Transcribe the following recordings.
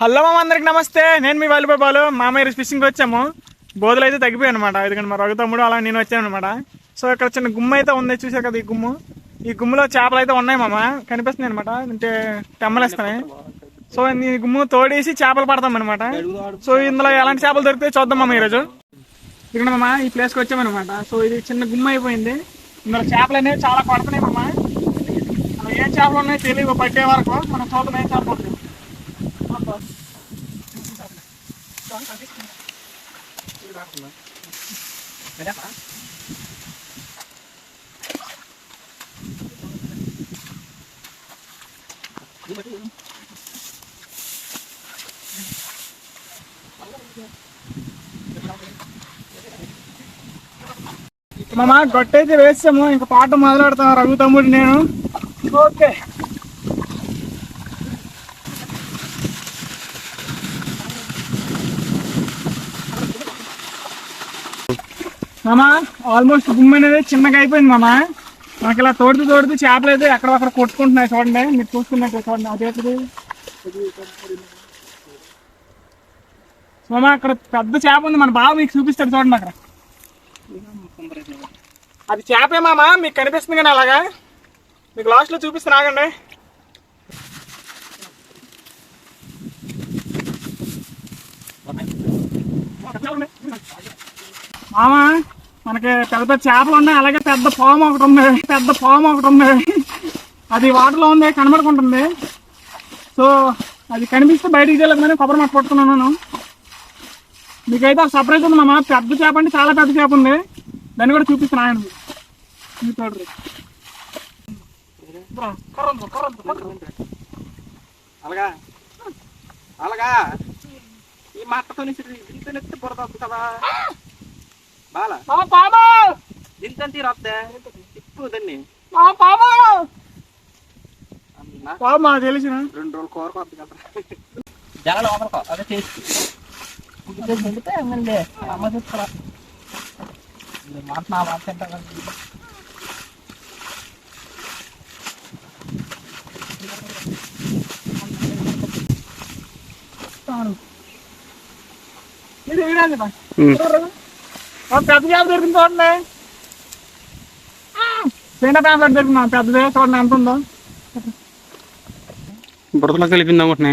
Hello మామ అందరికి నమస్తే. నేను మీ వాలిబాయ్ బాలు. మామయ్య ఫిషింగ్ వచ్చాము బోధలు అయితే తగ్గిపోయాయి అనమాట ఎందుకంటే మా రఘు తమ్ముడు అలా నేను వచ్చాను అనమాట సో ఇక్కడ చిన్న గుమ్మ అయితే ఉంది. చూసా కదా ఈ గుమ్ము? ఈ గుమ్ములో చేపలు అయితే ఉన్నాయి మామ. కనిపిస్తుంది అనమాట అంటే టెమ్మలేస్తున్నాయి సో ఈ గుమ్ము తోడేసి చేపలు పడతాం అనమాట సో ఇందులో ఎలాంటి చేపలు దొరికితే చూద్దాం మామ ఈరోజు. ఇక్కడ మామ ఈ ప్లేస్కి వచ్చామన్నమాట సో ఇది చిన్న గుమ్మ అయిపోయింది. ఇందులో చేపలు అనేవి చాలా పడుతున్నాయి మామ. అసలు ఏం చేపలు ఉన్నాయో తెలియదు పట్టే వరకు. మనం చూద్దాం ఏం చేపలు ఉంటాయి. మామ గొట్టయితే వేస్తాము. ఇంకా పాట మొదలెడతాం రఘు తమ్ముడు నేను. ఓకే. మామ ఆల్మోస్ట్ గుమ్మ అనేది చిన్నగా అయిపోయింది మామ. మనకి ఇలా తోడుతూ తోడుతూ చేపలు అయితే ఎక్కడక్కడ కొట్టుకుంటున్నాయి చూడండి. మీరు చూసుకున్నట్టు చూడండి. అదేంటిది? మామ అక్కడ పెద్ద చేప ఉంది. మన బావ మీకు చూపిస్తాడు చూడండి అక్కడ. అది చేపే మామ? మీకు కనిపిస్తుంది కానీ అలాగా? మీకు లాస్ట్లో చూపిస్తాను ఆగండి మామ మనకి పెద్ద పెద్ద చేపలు ఉన్నాయి. అలాగే పెద్ద పాము ఒకటి ఉంది. పెద్ద పాము ఒకటి ఉంది. అది వాటర్లో ఉంది కనబడుకుంటుంది. సో అది కనిపిస్తే బయటికి వెళ్ళకమని కొబ్బరి మాట పట్టుకున్నాను మీకైతే ఒక సర్ప్రైజ్ ఉంది మామ. పెద్ద చేప అంటే చాలా పెద్ద చేప ఉంది. దాన్ని కూడా చూపిస్తాను ఆయన మీ ఉంది. అలాగా? అలాగా? ఈ మట్టతో దీంతో బురద కదా. బాల? పాము! దీంతో తీరొద్దే తిప్పు దాన్ని. పాము! అన్నా, పాము మాకు తెలిసిన. రెండు రోజులు కూరకు వద్దు కదా. జనాలు అదే చేసి వెళ్తే అంగండి అమ్మ చూసుకోరా మాట నా మాట తింటా ఇది వీడండి బా. పెద్ద చేప దొరికింది చూడండి చిన్న పేపర్ దొరికింది మా పెద్దదే చూడండి ఎంత ఉందో బురదలో కలిపింది అనుకుంటున్నా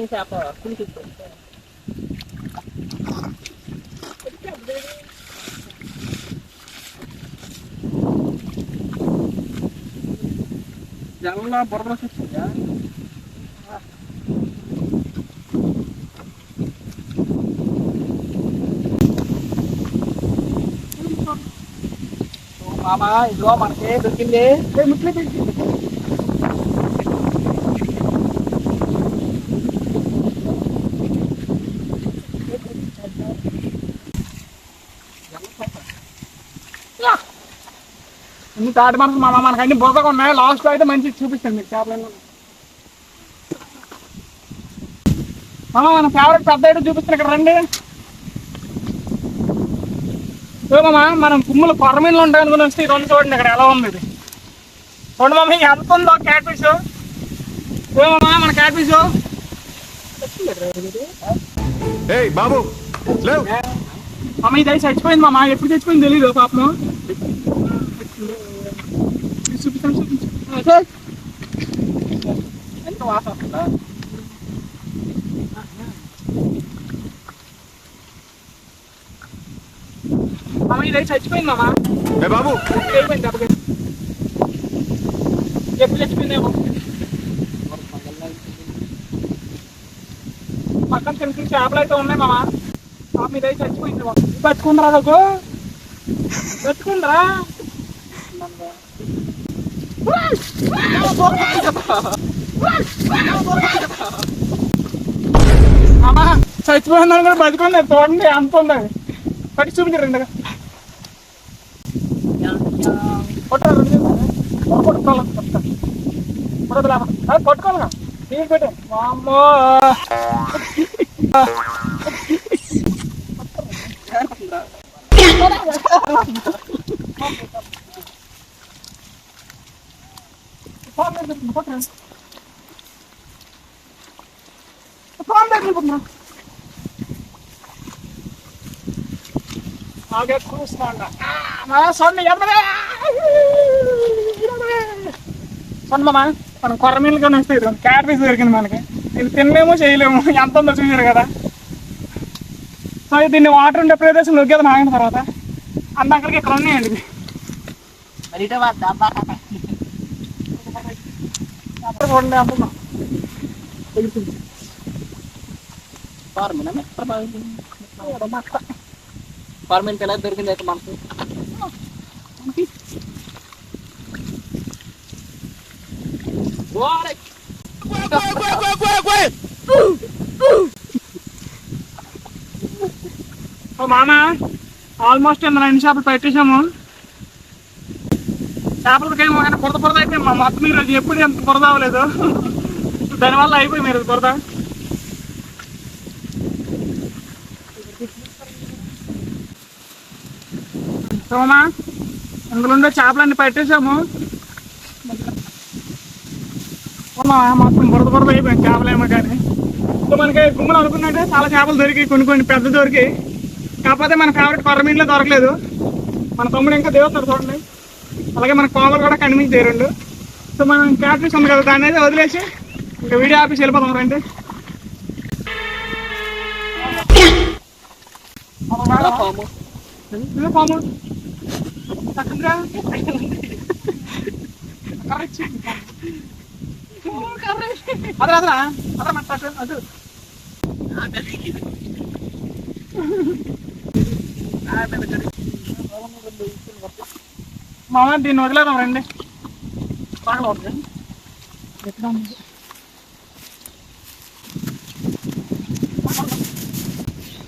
ఉంది వచ్చేస్తుందా వెళ్ళిపోతున్నాను పాము అదే పాము ఇక్కడ పెట్టండి జనంలో బురద వచ్చిందా మామ ఇదిగో మనకి దొరికింది అన్ని తాటి మనసు మామ మనకు అన్ని బురదగా ఉన్నాయి? లాస్ట్ అయితే మంచి చూపిస్తాను మీకు చేపలు మామ మన ఫేవరెట్ పెద్ద ఐటమ్ చూపిస్తాను ఇక్కడ రండి. చూడమ్మా మనం కుమ్ములు కొరమీన్లు ఉంటాయి అనుకుని వస్తే ఈ రెండు చూడండి ఇక్కడ ఎలా ఉంది ఇది. చూడండి మామ ఎంత ఉందో క్యాట్ ఫిష్ చూడమ్మా మన క్యాట్ ఫిష్ ఏయ్ బాబు లేవు. మామ ఇది అయితే చచ్చిపోయింది మామ. ఎప్పుడు చచ్చిపోయింది తెలియదు పాపం. చూపిస్తాను చూపించు ఎంత వాసన వస్తుందా మామ ఇది అయితే చచ్చిపోయింది మామ బాబు? అయిపోయింది దెబ్బకి ఎప్పుడు చచ్చిపోయిందేమో పక్కన చిన్న చిన్న చేపలు అయితే ఉన్నాయి మామ పాప ఇదైతే అయితే చచ్చిపోయింది బతుకుందరా నాకు బతుకుందరా చచ్చిపోయిందని కూడా బతికుంది చూడండి అంత ఉంది పట్టి చూపించారు రెండు కొట్టాలి పట్టుకోవాలి కొట్టుకోవాలి కొట్టుకోవాలిగా. నీళ్ళు పెట్టే. వామ్మో. போட்டுருங்க போட்டுருங்க பாம்பேக்கு போட்டுருங்க ஆகே க்ரூஸ் பண்ணா நான் சொன்னேன் எவ்வளவு சொன்னமா మనం కొర్ర మీన్లుగా నుంచి ఎదురు దొరికింది మనకి. ఇది తినలేము చేయలేము. ఎంత ఉందో చూసారు కదా. సో దీన్ని వాటర్ ఉండే ప్రదేశం నొగ్గేది నాగిన తర్వాత అంత ఇక్కడ ఉన్నాయండి. చూడండి అంత ఉందో. ఫార్మినా ఫార్మిన్ ఎలా దొరికింది అయితే మనకు మామ ఆల్మోస్ట్ ఇందులో ఎన్ని చేపలు చేపలకేమో ఆయన బురద బురద అయిపోయింది మా మొత్తం మీరు ఎప్పుడు ఎంత బురద అవ్వలేదు. దానివల్ల అయిపోయి మీరు బురద సోమా ఇందులో ఉండే చేపలన్నీ పట్టేసాము అవునా, మొత్తం బురద బురద అయిపోయింది చేపలేమో కానీ. సో మనకి గుమ్మలు అనుకున్నట్టే చాలా చేపలు దొరికి కొన్ని కొన్ని పెద్ద దొరికి కాకపోతే మన ఫేవరెట్ కొర్రమీన్లో దొరకలేదు. మన తమ్ముడు ఇంకా దేవతారు చూడండి. అలాగే మన కోమలు కూడా కనిపించాయి రెండు. సో మనం క్యాట్రిక్స్ ఉంది కదా దాన్ని అయితే వదిలేసి ఇంకా వీడియో ఆఫీస్ వెళ్ళిపోతాం రండి. పాము ఇదిగో పాము. చక్కగా. కర్రెచ్చి. అదరా అదరా. మన పక్కన, అదు మామ దీన్ని వదిలేదాం రండి. బాగా ఉంది ఎక్కడ ఉంది?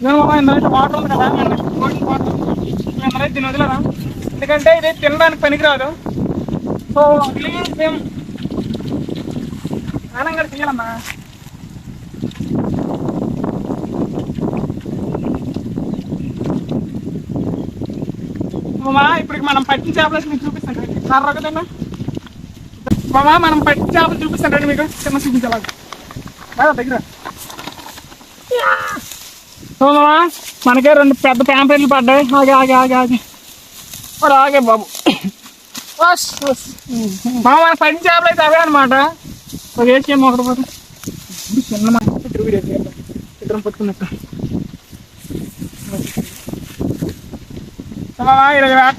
మామ ఇందులో వాటర్ ఉంది కదా వాటర్ వాటర్ దీన్ని వదిలేదా ఎందుకంటే ఇది తినడానికి పనికిరాదు. సో ప్లీజ్ మేము ఆనంగా తీయాలమ్మా మామా ఇప్పుడు మనం పట్టిన చేపలు మీకు చూపిస్తాను రండి. సార్ ఒకటేనా మామా మనం పట్టిన చేపలు చూపిస్తాను రండి మీకు. చిన్న చూపించాలి బాగా దగ్గర. మామా మనకే రెండు పెద్ద ప్యాంపెట్లు పడ్డాయి. ఆగే ఆగే ఆగే ఆగే. మరి ఆగే బాబు. మామ మన పట్టిన చేపలు అయితే అవే అనమాట ఒక వేసి ఒకటి పోతే. చిన్న మాట ఇద్దరు వీడియో ఇద్దరం పట్టుకున్నట్టు. మామ ఈరోజు వే-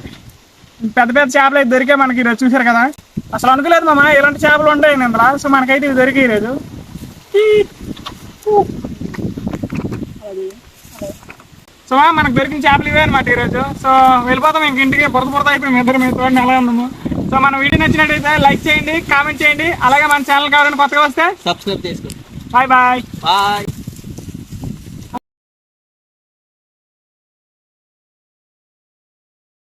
పెద్ద పెద్ద చేపలు అయితే దొరికాయి మనకి ఈరోజు చూశారు కదా. అసలు అనుకోలేదు మామ ఇలాంటి చేపలు ఉంటాయి ఇందులో. సో మనకైతే ఇవి దొరికాయి ఈరోజు. సో మనకు దొరికిన చేపలు ఇవే అనమాట ఈరోజు. సో వెళ్ళిపోతాం ఇంక ఇంటికి. బురద బురద అయిపోయి ఇద్దరు మీ చూడండి ఎలా ఉన్నాము. సో మన వీడియో నచ్చినట్టయితే లైక్ చేయండి కామెంట్ చేయండి. అలాగే మన ఛానల్ కావాలని కొత్తగా వస్తే సబ్స్క్రైబ్ చేసుకోండి. Bye bye. బాయ్.